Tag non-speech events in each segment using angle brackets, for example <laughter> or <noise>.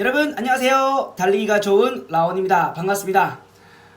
여러분 안녕하세요. 달리기가 좋은 라온입니다. 반갑습니다.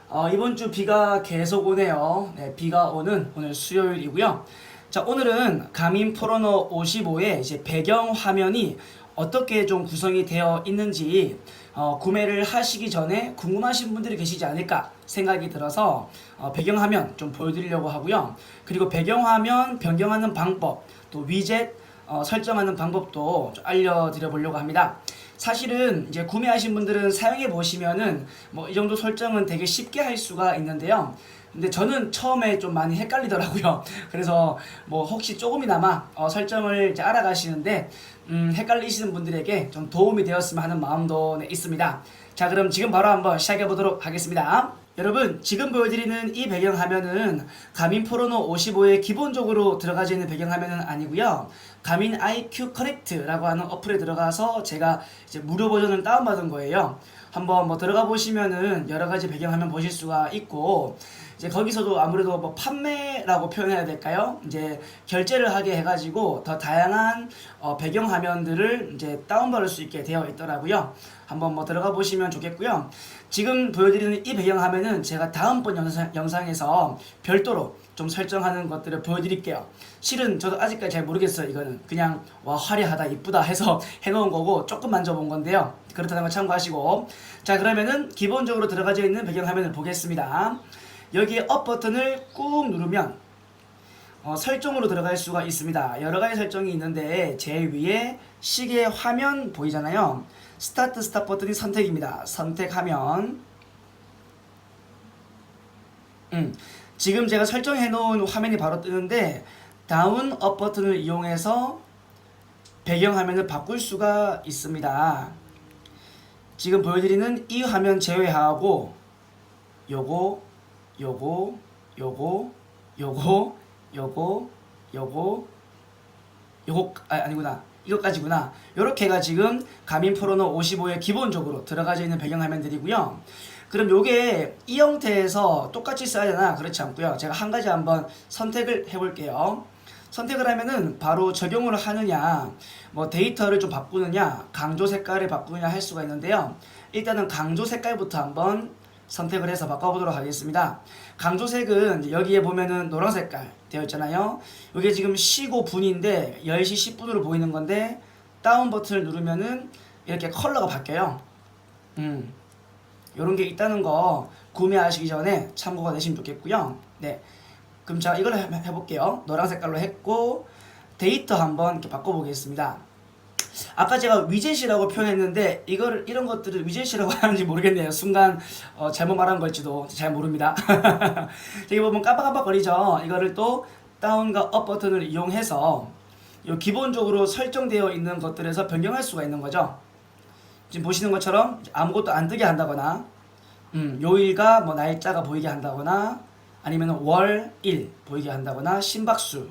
어, 이번 주 비가 계속 오네요. 네, 비가 오는 오늘 수요일이고요. 자 오늘은 가민 포로노 55의 이제 배경 화면이 어떻게 좀 구성이 되어 있는지 어, 구매를 하시기 전에 궁금하신 분들이 계시지 않을까 생각이 들어서 어, 배경 화면 좀 보여드리려고 하고요. 그리고 배경 화면 변경하는 방법 또 위젯 어, 설정하는 방법도 좀 알려드려 보려고 합니다. 사실은 이제 구매하신 분들은 사용해 보시면은 뭐 이 정도 설정은 되게 쉽게 할 수가 있는데요. 근데 저는 처음에 좀 많이 헷갈리더라고요. <laughs> 그래서 뭐 혹시 조금이나마 어, 설정을 이제 알아가시는데 음, 헷갈리시는 분들에게 좀 도움이 되었으면 하는 마음도 네, 있습니다. 자, 그럼 지금 바로 한번 시작해 보도록 하겠습니다. 여러분, 지금 보여드리는 이 배경 화면은 가민 포로노 55에 기본적으로 들어가져 있는 배경 화면은 아니고요. 가민 IQ 커넥트라고 하는 어플에 들어가서 제가 이제 무료 버전을 다운받은 거예요. 한번 뭐 들어가 보시면은 여러 가지 배경 화면 보실 수가 있고 이제 거기서도 아무래도 뭐 판매라고 표현해야 될까요? 이제 결제를 하게 해가지고 더 다양한 어, 배경 화면들을 이제 다운받을 수 있게 되어 있더라고요. 한번 뭐 들어가 보시면 좋겠고요. 지금 보여드리는 이 배경 화면은 제가 다음번 영상, 영상에서 별도로 좀 설정하는 것들을 보여드릴게요. 실은 저도 아직까지 잘 모르겠어요. 이거는 그냥 와 화려하다 이쁘다 해서 <laughs> 해놓은 거고 조금 만져본 건데요. 그렇다는 걸 참고하시고 자 그러면은 기본적으로 들어가져 있는 배경 화면을 보겠습니다. 여기에 업 버튼을 꾹 누르면 어, 설정으로 들어갈 수가 있습니다. 여러 가지 설정이 있는데 제일 위에 시계 화면 보이잖아요. 스타트 스탑 버튼이 선택입니다. 선택하면 음, 지금 제가 설정해 놓은 화면이 바로 뜨는데 다운 업 버튼을 이용해서 배경 화면을 바꿀 수가 있습니다. 지금 보여드리는 이 화면 제외하고 요거 요거 요거 요거 요거 요거 요거 아, 아니구나. 이것까지구나. 요렇게가 지금 가민 프로노 55에 기본적으로 들어가져 있는 배경 화면들이고요. 그럼 요게 이 형태에서 똑같이 써야 되나? 그렇지 않고요. 제가 한 가지 한번 선택을 해 볼게요. 선택을 하면은 바로 적용을 하느냐 뭐 데이터를 좀 바꾸느냐 강조 색깔을 바꾸느냐 할 수가 있는데요. 일단은 강조 색깔부터 한번 선택을 해서 바꿔보도록 하겠습니다. 강조색은 여기에 보면은 노란 색깔 되어 있잖아요. 이게 지금 시고 분인데 10시 10분으로 보이는 건데 다운 버튼을 누르면은 이렇게 컬러가 바뀌어요. 음. 요런 게 있다는 거 구매하시기 전에 참고가 되시면 좋겠고요. 네. 그럼 자 이걸 해- 해볼게요. 노란 색깔로 했고 데이터 한번 이렇게 바꿔보겠습니다. 아까 제가 위젯이라고 표현했는데 이걸 이런 것들을 위젯이라고 <laughs> 하는지 모르겠네요. 순간 어, 잘못 말한 걸지도 잘 모릅니다. <laughs> 여기 보면 깜빡깜빡거리죠. 이거를 또 다운과 업 버튼을 이용해서 요 기본적으로 설정되어 있는 것들에서 변경할 수가 있는 거죠. 지금 보시는 것처럼 아무것도 안 뜨게 한다거나 음, 요일과 뭐 날짜가 보이게 한다거나 아니면 월, 일 보이게 한다거나 심박수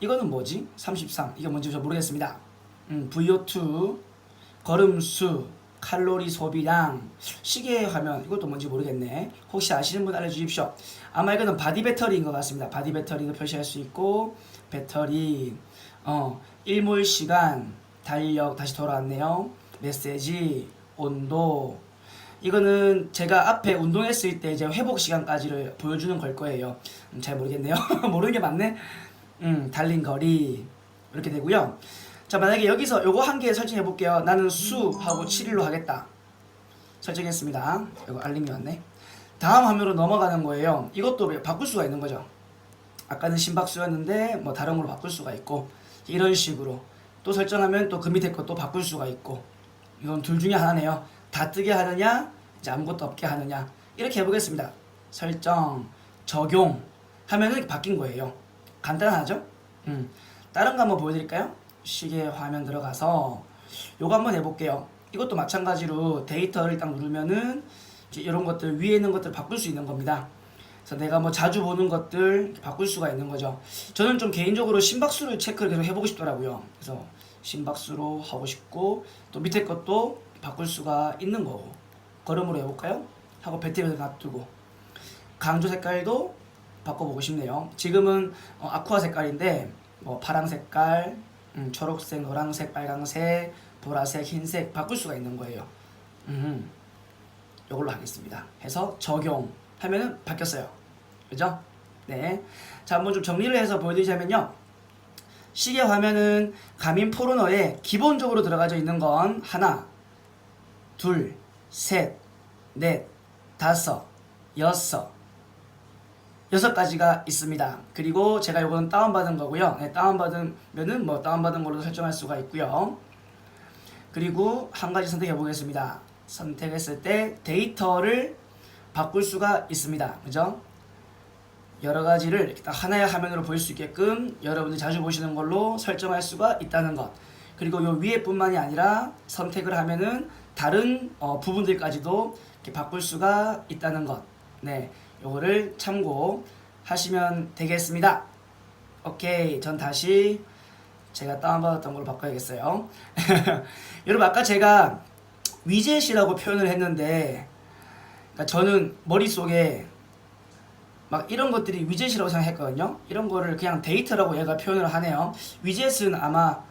이거는 뭐지? 33 이게 뭔지 저 모르겠습니다. 음, VO2 걸음수 칼로리 소비량 시계 화면 이것도 뭔지 모르겠네. 혹시 아시는 분 알려주십시오. 아마 이거는 바디 배터리인 것 같습니다. 바디 배터리도 표시할 수 있고 배터리 어 일몰 시간 달력 다시 돌아왔네요. 메시지 온도 이거는 제가 앞에 운동했을 때 이제 회복 시간까지를 보여주는 걸 거예요. 음, 잘 모르겠네요. <laughs> 모르는 게 맞네. 음, 달린 거리 이렇게 되고요. 자 만약에 여기서 요거 한 개 설정해 볼게요. 나는 수 하고 7일로 하겠다. 설정했습니다. 이거 알림이 왔네. 다음 화면으로 넘어가는 거예요. 이것도 바꿀 수가 있는 거죠. 아까는 심박수였는데 뭐 다른 걸로 바꿀 수가 있고 이런 식으로 또 설정하면 또 그 밑에 것도 바꿀 수가 있고 이건 둘 중에 하나네요. 다 뜨게 하느냐 이제 아무것도 없게 하느냐 이렇게 해보겠습니다. 설정 적용 하면은 바뀐 거예요. 간단하죠? 음. 다른 거 한번 보여드릴까요? 시계 화면 들어가서 요거 한번 해볼게요. 이것도 마찬가지로 데이터를 딱 누르면은 이런 것들 위에 있는 것들 바꿀 수 있는 겁니다. 그래서 내가 뭐 자주 보는 것들 바꿀 수가 있는 거죠. 저는 좀 개인적으로 심박수를 체크를 계속 해보고 싶더라고요. 그래서 심박수로 하고 싶고 또 밑에 것도 바꿀 수가 있는 거고 걸음으로 해볼까요? 하고 배터리를 놔두고 강조 색깔도 바꿔보고 싶네요. 지금은 어, 아쿠아 색깔인데 뭐 파랑 색깔, 음, 초록색, 노란색, 빨강색, 보라색, 흰색 바꿀 수가 있는 거예요. 음, 이걸로 하겠습니다. 해서 적용 하면은 바뀌었어요. 그죠? 네. 자, 한번 좀 정리를 해서 보여드리자면요. 시계 화면은 가민 포르노에 기본적으로 들어가져 있는 건 하나, 둘, 셋, 넷, 다섯, 여섯, 여섯 가지가 있습니다. 그리고 제가 이거는 다운받은 거고요. 네, 다운받으면은 뭐 다운받은 걸로 설정할 수가 있고요. 그리고 한 가지 선택해 보겠습니다. 선택했을 때 데이터를 바꿀 수가 있습니다. 그죠? 여러 가지를 딱 하나의 화면으로 보일 수 있게끔 여러분들이 자주 보시는 걸로 설정할 수가 있다는 것. 그리고 요 위에 뿐만이 아니라 선택을 하면은 다른 어, 부분들까지도 이렇게 바꿀 수가 있다는 것. 네, 요거를 참고하시면 되겠습니다. 오케이, 전 다시 제가 다운받았던 걸로 바꿔야겠어요. <laughs> 여러분 아까 제가 위젯이라고 표현을 했는데 그러니까 저는 머릿속에 막 이런 것들이 위젯이라고 생각했거든요. 이런 거를 그냥 데이터라고 얘가 표현을 하네요. 위젯은 아마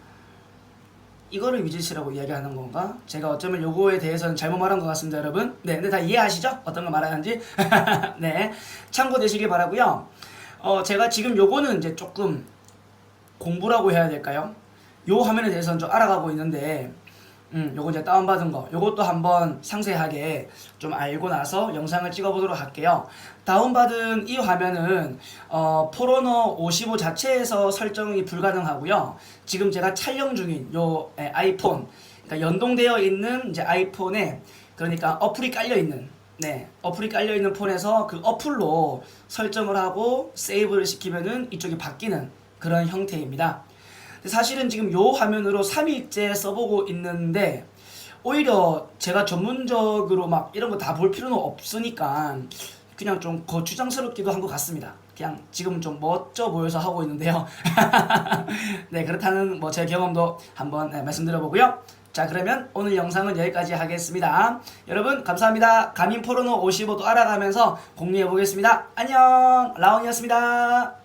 이거를 위젯이라고 이야기하는 건가? 제가 어쩌면 요거에 대해서는 잘못 말한 것 같습니다, 여러분. 네, 근데 다 이해하시죠? 어떤 거 말하는지? <laughs> 네, 참고되시길 바라고요. 어, 제가 지금 요거는 이제 조금 공부라고 해야 될까요? 요 화면에 대해서는 좀 알아가고 있는데 음, 요거 이제 다운받은 거. 요것도 한번 상세하게 좀 알고 나서 영상을 찍어보도록 할게요. 다운받은 이 화면은 어, 포로노 55 자체에서 설정이 불가능하고요. 지금 제가 촬영 중인 요 에, 아이폰 그러니까 연동되어 있는 이제 아이폰에 그러니까 어플이 깔려 있는 네 어플이 깔려 있는 폰에서 그 어플로 설정을 하고 세이브를 시키면은 이쪽이 바뀌는 그런 형태입니다. 사실은 지금 요 화면으로 3일째 써보고 있는데 오히려 제가 전문적으로 막 이런 거 다 볼 필요는 없으니까 그냥 좀 거추장스럽기도 한 것 같습니다. 그냥 지금 좀 멋져 보여서 하고 있는데요. <laughs> 네, 그렇다는 뭐 제 경험도 한번 네, 말씀드려보고요. 자, 그러면 오늘 영상은 여기까지 하겠습니다. 여러분, 감사합니다. 가민 포르노 55도 알아가면서 공유해 보겠습니다. 안녕! 라온이었습니다.